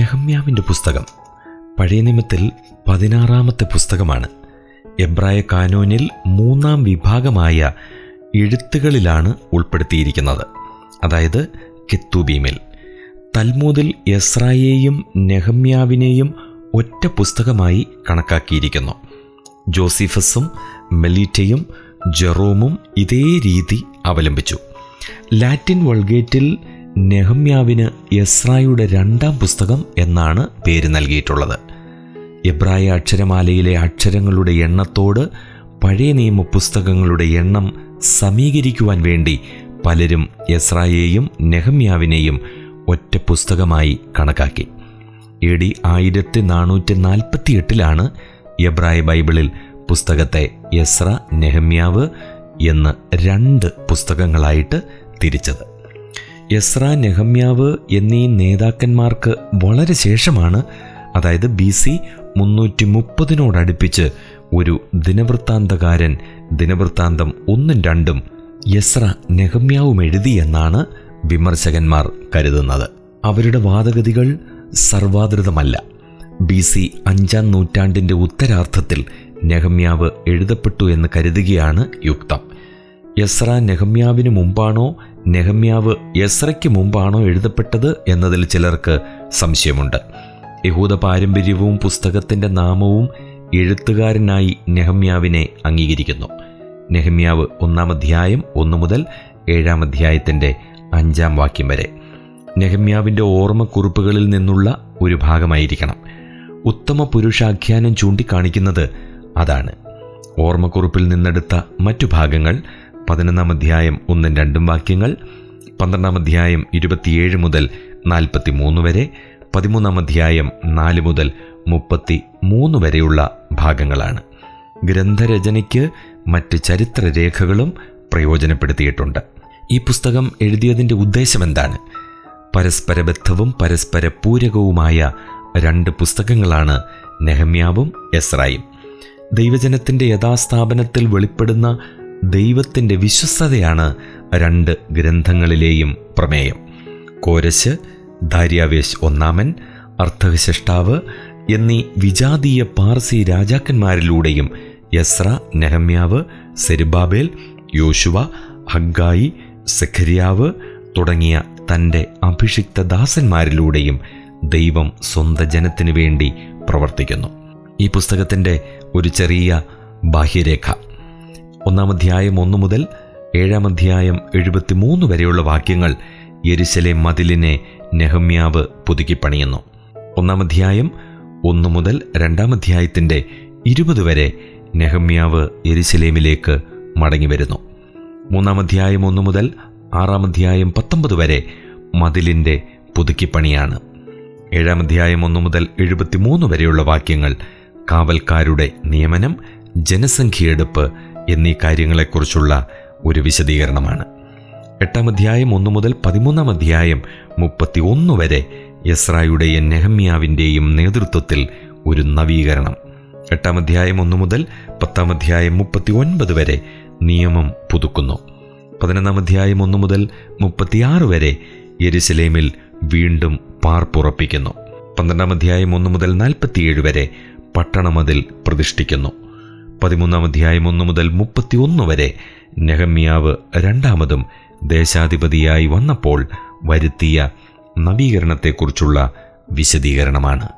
നെഹമ്യാവിന്റെ പുസ്തകം. പഴയ നിയമത്തിൽ പതിനാറാമത്തെ പുസ്തകമാണ്. എബ്രായ കാനോനിൽ മൂന്നാം വിഭാഗമായ എഴുത്തുകളിലാണ് ഉൾപ്പെടുത്തിയിരിക്കുന്നത്. അതായത് കെത്തൂബീമിൽ. തൽമൂദിൽ എസ്രായേയും നെഹമ്യാവിനെയും ഒറ്റ പുസ്തകമായി കണക്കാക്കിയിരിക്കുന്നു. ജോസിഫസും മെലീറ്റയും ജെറോമും ഇതേ രീതി അവലംബിച്ചു. ലാറ്റിൻ വൾഗേറ്റിൽ നെഹമ്യാവിന് യസ്രായുടെ രണ്ടാം പുസ്തകം എന്നാണ് പേര് നൽകിയിട്ടുള്ളത്. എബ്രായ അക്ഷരമാലയിലെ അക്ഷരങ്ങളുടെ എണ്ണത്തോട് പഴയ നിയമ പുസ്തകങ്ങളുടെ എണ്ണം സമീകരിക്കുവാൻ വേണ്ടി പലരും യസ്രായേയും നെഹമ്യാവിനെയും ഒറ്റ പുസ്തകമായി കണക്കാക്കി. എ ഡി ആയിരത്തി നാനൂറ്റി നാൽപ്പത്തി എട്ടിലാണ് എബ്രായ ബൈബിളിൽ പുസ്തകത്തെ യസ്ര നെഹമ്യാവ് എന്ന് രണ്ട് പുസ്തകങ്ങളായിട്ട് തിരിച്ചത്. എസ്ര നെഹമ്യാവ് എന്നീ നേതാക്കന്മാർക്ക് വളരെ ശേഷമാണ് അതായത് ബി സി മുന്നൂറ്റി മുപ്പതിനോടടുപ്പിച്ച് ഒരു ദിനവൃത്താന്തകാരൻ ദിനവൃത്താന്തം ഒന്നും രണ്ടും യസ്ര നെഹമ്യാവും എഴുതി എന്നാണ് വിമർശകന്മാർ കരുതുന്നത്. അവരുടെ വാദഗതികൾ സർവാതൃതമല്ല ബി സി അഞ്ചാം നൂറ്റാണ്ടിന്റെ ഉത്തരാർത്ഥത്തിൽ നെഹമ്യാവ് എഴുതപ്പെട്ടു എന്ന് കരുതുകയാണ് യുക്തം. യസ്ര നെഹമ്യാവിന് മുമ്പാണോ നെഹമ്യാവ് യസ്രയ്ക്ക് മുമ്പാണോ എഴുതപ്പെട്ടത് എന്നതിൽ ചിലർക്ക് സംശയമുണ്ട്. യഹൂദ പാരമ്പര്യവും പുസ്തകത്തിന്റെ നാമവും എഴുത്തുകാരനായി നെഹമ്യാവിനെ അംഗീകരിക്കുന്നു. നെഹമ്യാവ് ഒന്നാം അധ്യായം ഒന്നു മുതൽ ഏഴാം അധ്യായത്തിന്റെ അഞ്ചാം വാക്യം വരെ. നെഹമ്യാവിന്റെ ഓർമ്മക്കുറിപ്പുകളിൽ നിന്നുള്ള ഒരു ഭാഗമായിരിക്കണം. ഉത്തമ പുരുഷാഖ്യാനം ചൂണ്ടിക്കാണിക്കുന്നത് അതാണ്. ഓർമ്മക്കുറിപ്പിൽ നിന്നെടുത്ത മറ്റു ഭാഗങ്ങൾ പതിനൊന്നാം അധ്യായം ഒന്നും രണ്ടും വാക്യങ്ങൾ പന്ത്രണ്ടാം അധ്യായം ഇരുപത്തിയേഴ് മുതൽ നാൽപ്പത്തി മൂന്ന് വരെ പതിമൂന്നാം അധ്യായം നാല് മുതൽ മുപ്പത്തി മൂന്ന് വരെയുള്ള ഭാഗങ്ങളാണ്. ഗ്രന്ഥരചനയ്ക്ക് മറ്റ് ചരിത്രരേഖകളും പ്രയോജനപ്പെടുത്തിയിട്ടുണ്ട്. ഈ പുസ്തകം എഴുതിയതിന്റെ ഉദ്ദേശം എന്താണ് പരസ്പരബദ്ധവും പരസ്പര പൂരകവുമായ രണ്ട് പുസ്തകങ്ങളാണ് നെഹമ്യാവും എസ്രായും. ദൈവജനത്തിന്റെ യഥാസ്ഥാപനത്തിൽ വെളിപ്പെടുന്ന ദൈവത്തിന്റെ വിശ്വസ്തതയാണ് രണ്ട് ഗ്രന്ഥങ്ങളിലെയും പ്രമേയം. കോരശ് ദാര്യാവേശ് ഒന്നാമൻ അർത്ഥവിശിഷ്ടാവ് എന്നീ വിജാതീയ പാർസി രാജാക്കന്മാരിലൂടെയും യസ്ര നെഹമ്യാവ് സെരുബാബേൽ യോശുവ ഹഗ്ഗായി സെഖരിയാവ് തുടങ്ങിയ തന്റെ അഭിഷിക്ത ദാസന്മാരിലൂടെയും ദൈവം സ്വന്ത ജനത്തിനു വേണ്ടി പ്രവർത്തിക്കുന്നു. ഈ പുസ്തകത്തിന്റെ ഒരു ചെറിയ ബാഹ്യരേഖ. ഒന്നാം അധ്യായം ഒന്നു മുതൽ ഏഴാം അധ്യായം എഴുപത്തിമൂന്ന് വരെയുള്ള വാക്യങ്ങൾ യരിശലെ മതിലിനെ നെഹമ്യാവ് പുതുക്കിപ്പണിയുന്നു ഒന്നാം അധ്യായം ഒന്നു മുതൽ രണ്ടാം അധ്യായത്തിന്റെ ഇരുപത് വരെ നെഹമ്യാവ് യെരുശലേമിലേക്ക് മടങ്ങി വരുന്നു മൂന്നാം അധ്യായം ഒന്നു മുതൽ ആറാം അധ്യായം പത്തൊമ്പത് വരെ മതിലിന്റെ പുതുക്കിപ്പണിയാണ് ഏഴാം അധ്യായം ഒന്നു മുതൽ എഴുപത്തിമൂന്ന് വരെയുള്ള വാക്യങ്ങൾ കാവൽക്കാരുടെ നിയമനം ജനസംഖ്യയെടുപ്പ് എന്നീ കാര്യങ്ങളെക്കുറിച്ചുള്ള ഒരു വിശദീകരണമാണ്. എട്ടാം അധ്യായം ഒന്നു മുതൽ പതിമൂന്നാം അധ്യായം മുപ്പത്തി ഒന്ന് വരെ യസ്രായുടെയും നെഹമ്യാവിന്റെയും നേതൃത്വത്തിൽ ഒരു നവീകരണം. എട്ടാം അധ്യായം ഒന്നു മുതൽ പത്താം അധ്യായം മുപ്പത്തി ഒൻപത് വരെ നിയമം പുതുക്കുന്നു. പതിനൊന്നാം അധ്യായം ഒന്നു മുതൽ മുപ്പത്തിയാറ് വരെ യെരുസലേമിൽ വീണ്ടും പാർപ്പുറപ്പിക്കുന്നു. പന്ത്രണ്ടാം അധ്യായം ഒന്നു മുതൽ നാൽപ്പത്തിയേഴ് വരെ പട്ടണമതിൽ പ്രതിഷ്ഠിക്കുന്നു. പതിമൂന്നാം അധ്യായം ഒന്ന് മുതൽ മുപ്പത്തിയൊന്ന് വരെ നെഹമ്യാവ് രണ്ടാമതും ദേശാധിപതിയായി വന്നപ്പോൾ വരുത്തിയ നവീകരണത്തെക്കുറിച്ചുള്ള വിശദീകരണമാണ്.